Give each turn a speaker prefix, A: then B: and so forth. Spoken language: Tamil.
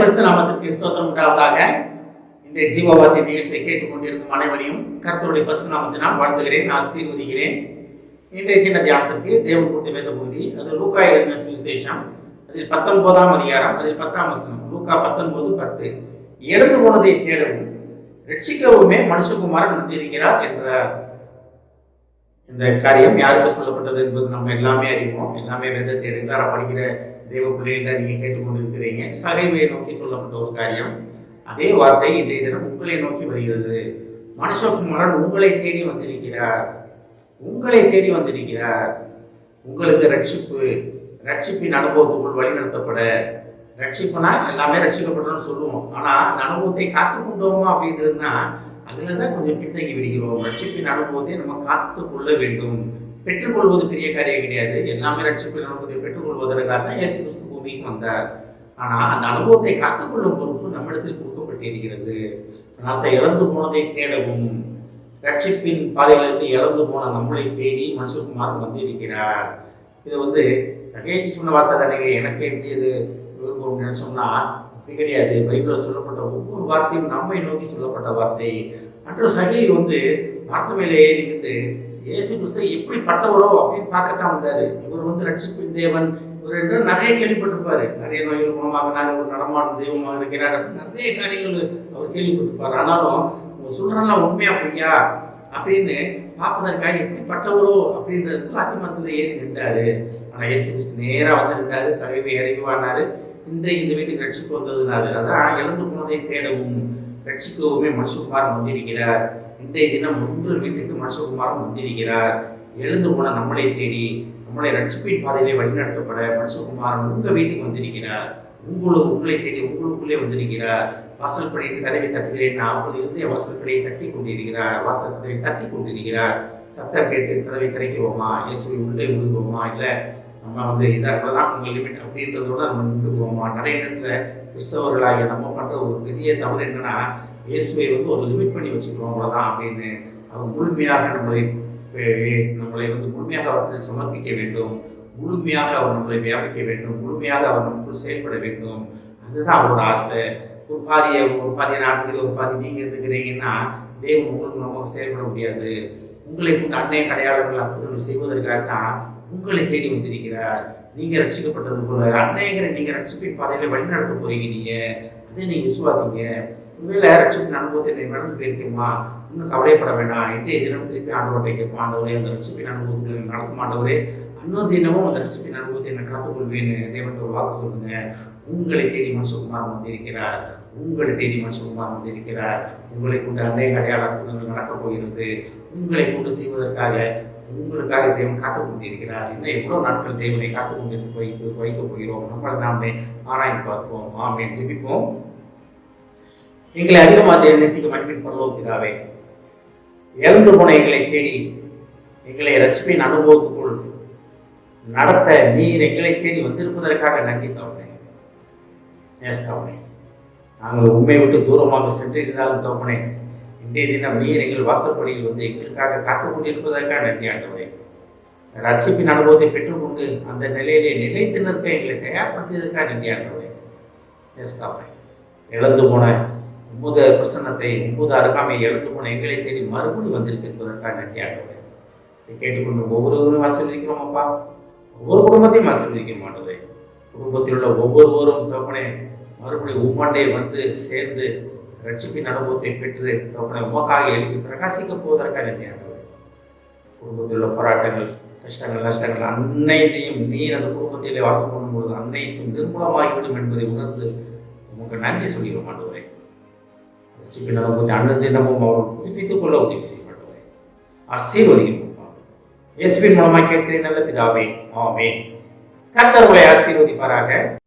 A: பரிசு நாமத்திற்கு ஸ்தோத்திரம் உண்டாவதாக இன்றைய ஜீவவாதி நிகழ்ச்சியை கேட்டுக்கொண்டிருக்கும் அனைவரையும் கருத்தருடைய பரிசு நாமத்தினால் வாழ்த்துகிறேன் ஆசீர்வதிக்கிறேன். இன்றைய சின்ன தியானத்திற்கு தேவன் கொடுத்த வேத பகுதி அது லூக்கா எழுதின சுவிசேஷம். அதில் பத்தொன்பதாம் அதிகாரம் அதில் பத்தாம் வசனம் லூக்கா பத்தொன்பது பத்து. இறந்து போனதை தேடவும் ரட்சிக்கவுமே மனுஷகுமாரன் வந்திருக்கிறார் என்றார். இந்த காரியம் யாருக்கு சொல்லப்பட்டது என்பது நம்ம எல்லாமே அறிவோம். எல்லாமே வேதத்தை ரெகுலரா படிக்கிற தெய்வ பிள்ளைகள் நீங்கள் கேட்டுக்கொண்டிருக்கிறீங்க. சகைவை நோக்கி சொல்லப்பட்ட ஒரு காரியம். அதே வார்த்தை இன்றைய தினம் உங்களை நோக்கி வருகிறது. மனுஷகுமாரன் உங்களை தேடி வந்திருக்கிறார். உங்களை தேடி வந்திருக்கிறார். உங்களுக்கு ரட்சிப்பு ரட்சிப்பின் அனுபவத்துக்குள் வழிநடத்தப்பட ரட்சிப்புனா எல்லாமே ரட்சிக்கப்படணும்னு சொல்லுவோம். ஆனால் அந்த அனுபவத்தை காத்துக்கொண்டோமா அப்படின்றதுனா அதில் தான் கொஞ்சம் பின்தங்கி விடுகிறோம். ரட்சிப்பின் அனுபவத்தை நம்ம காத்து கொள்ள வேண்டும். பெற்றுக்கொள்வது பெரிய காரியம் கிடையாது. எல்லாமே ரட்சிப்பின் அனுபவத்தை பெற்றுக்கொள்வதற்காக இயேசு கிறிஸ்து பூமிக்கு வந்தார். ஆனால் அந்த அனுபவத்தை காத்துக்கொள்ளும் பொறுப்பு நம்மிடத்தில் கொடுக்கப்பட்டிருக்கிறது நாத்தை இழந்து போனதை தேடவும் ரட்சிப்பின் பாதையிலிருந்து இழந்து போன நம்மளை தேடி மனுஷகுமார் வந்திருக்கிறார். இது வந்து சகைக்கு சொன்ன வார்த்தை தானே எனக்கு எப்படி இது விரும்பும் சொன்னால் அப்படி கிடையாது. பைபிளில் சொல்லப்பட்ட ஒவ்வொரு வார்த்தையும் நம்மை நோக்கி சொல்லப்பட்ட வார்த்தை. அன்று சகை வந்து வார்த்தை மேலே ஏறிக்கிட்டு இயேசு கிறிஸ்து எப்படிப்பட்டவரோ? அப்படின்னு பார்க்கத்தான் வந்தார். இவர் வந்து ரட்சிப்பின் தேவன். இவர் என்று நிறைய கேள்விப்பட்டிருப்பாரு. நிறைய நோய்கள் குணமாகினார் ஒரு நடமாடும் தெய்வமாக இருக்கிறார் அப்படின்னு நிறைய காரியங்கள் அவர் கேள்விப்பட்டிருப்பார். ஆனாலும் இவங்க சொல்கிறெல்லாம் உண்மையா பொய்யா? அப்படின்னு பார்ப்பதற்காக எப்படிப்பட்டவரோ? அப்படின்றதுக்கு ஆத்திமத்தில் ஏறி நின்றாரு. ஆனால் இயேசு கிறிஸ்து நேராக வந்து நின்றாரு சகைவை இறங்கி வானாரு. இன்றைக்கு இந்த வீட்டுக்கு ரட்சிப்பு வந்ததுனால அதான் இழந்து போனதை தேடவும் ரட்சிக்கவுமே மனுஷகுமாரன் வந்திருக்கிறார். இன்றைய தினம் உங்கள் வீட்டுக்கு மனுஷகுமாரன் வந்திருக்கிறார். எழுந்து போன நம்மளை தேடி நம்மளை ரட்சிப்பின் பாதையிலே வழிநடத்தப்பட மனுஷகுமாரன் உங்கள் வீட்டுக்கு வந்திருக்கிறார். உங்களை உங்களை தேடி உங்களுக்குள்ளே வந்திருக்கிறார். வாசல் படையின் கதவை தட்டுகிறேன். அவர்கள் இருந்தே வாசல் படியை தட்டி கொண்டிருக்கிறார். வாசல் கதவை தட்டி கொண்டிருக்கிறார். சத்தம் கேட்டு கதவை திறக்கிறோமா? இயேசுவை உள்ளே முழுகுவோமா இல்லை நம்ம வந்து இதாக தான் உங்கள் லிமிட் அப்படின்றதோட நம்ம நின்றுக்குவோமா நிறைய நேரத்தில் கிறிஸ்தவர்களாகிய நம்ம பண்ணுற ஒரு பெரிய தவறு என்னென்னா இயேசுவை வந்து ஒரு லிமிட் பண்ணி வச்சுக்கிறோம் அவ்வளோதான் அப்படின்னு. அவர் முழுமையாக நம்மளை நம்மளை வந்து முழுமையாக அவருக்கு சமர்ப்பிக்க வேண்டும். முழுமையாக அவர் நம்மளை வியாபிக்க வேண்டும். முழுமையாக அவர் நமக்குள் செயல்பட வேண்டும். அதுதான் அவரோட ஆசை. ஒரு பாதியை ஒரு பாதியை நாட்டுக்கு ஒரு பாதி நீங்கள் இருந்துக்கிறீங்கன்னா தேவன் உங்களுக்கு நமக்கு செயல்பட முடியாது. உங்களை கொண்டு அன்னை கடையாளர்கள் அற்புதங்கள் செய்வதற்காக தான் உங்களை தேடி வந்திருக்கிறார். நீங்க ரசிக்கப்பட்டது போல அன்னையங்கிற நீங்க ரட்சிப்பின் பாதையில வழிநடத்த போறீங்க நீங்க. அதை நீங்க விசுவாசிங்க. ஒருவேளை ரட்சிப்பின் அனுபவத்தை நீங்க நடந்து போயிருக்கேம்மா. இன்னும் கவலைப்பட வேண்டாம் இன்றைய தினம் திருப்பி ஆண்டவர்கிட்ட கேட்போம். ஆண்டவரே அந்த ரட்சிப்பின் அனுபவத்தை எனக்கு மாட்டவரே ஆண்டவரே அன்னும் தினமும் அந்த ரட்சிப்பின் அனுபவத்தை நான் காத்துக்கொள்வேன்னு தேவன் ஒரு வாக்கு சொல்லுங்க. உங்களை தேடி மனுஷகுமார் வந்திருக்கிறார். உங்களை தேடி மனுஷகுமார் வந்திருக்கிறார். உங்களை கொண்டு அநேக அடையாள அற்புதங்கள் நடக்கப் போகிறது. உங்களை கொண்டு செய்வதற்காக உங்களுக்காக தேவன் காத்து கொண்டிருக்கிறார் இன்னும் எவ்வளோ நாட்கள் தேவனை காத்து கொண்டிருக்க வைத்து வைக்க போகிறோம். நம்மளை நாமே ஆராய்ந்து பார்ப்போம். ஆமேன். ஜெபிப்போம். எங்களை அதிகமாக தேவன் நேசிக்க மன்பின் பரலோக பிதாவே இறந்து போன எங்களை தேடி எங்களை ரட்சிப்பின் அனுபவத்துக்குள் நடத்த நீர் எங்களை தேடி வந்திருப்பதற்காக நன்றி தவறே. நேஸ்தவனே நாங்கள் உண்மை விட்டு தூரமாக சென்று இருந்தாலும் இன்றைய தினம் நீர் எங்கள் வாசற்படியில் வந்து எங்களுக்காக காத்து கொண்டிருப்பதற்காக நன்றி ஆண்டவரே ரட்சிப்பின் அனுபவத்தை பெற்றுக்கொண்டு அந்த நிலையிலே நிலைத்து நிற்க எங்களை தயார்படுத்தியதற்காக நன்றி ஆண்டவரே இழந்து போன உமுத பிரசன்னத்தை உமுத அருகாமை இழந்து போன எங்களை தேடி மறுபடி வந்திருப்பதற்காக நன்றி ஆண்டவரே இதை கேட்டுக்கொண்டு ஒவ்வொருவரும் ஆசீர்வதிக்கிறோம் அப்பா. ஒவ்வொரு குடும்பத்தையும் ஆசீர்வதிக்க மாட்டோவே குடும்பத்தில் உள்ள ஒவ்வொருவரும் தப்பனே மறுபடியும் உம்மாண்டே வந்து சேர்ந்து ரட்சிப்பின் அனுபவத்தை பெற்று தவணை உமக்காக எழுப்பி பிரகாசிக்க போவதற்காக நினைவு குடும்பத்தில் உள்ள போராட்டங்கள் கஷ்டங்கள் நஷ்டங்கள் அன்னையத்தையும் நீர் அந்த குடும்பத்திலே வாசம் பண்ணும்பொழுது அன்னையத்தையும் நிர்மூலமாகிவிடும் என்பதை உணர்ந்து உமக்கு நன்றி சொல்கிறோம் ஆண்டவரே. ரட்சிப்பின் அனுபவத்தை அண்ணன் தினமும் அவர் புதுப்பித்துக் கொள்ள உதவி செய்யும் மாட்டவரே ஆசீர்வதிக்கிறோம் இயேசுவின் மூலமாக கேட்கிறேன் நல்ல பிதாவே ஆமே கர்த்தர் ஆசீர்வதிப்பாராக.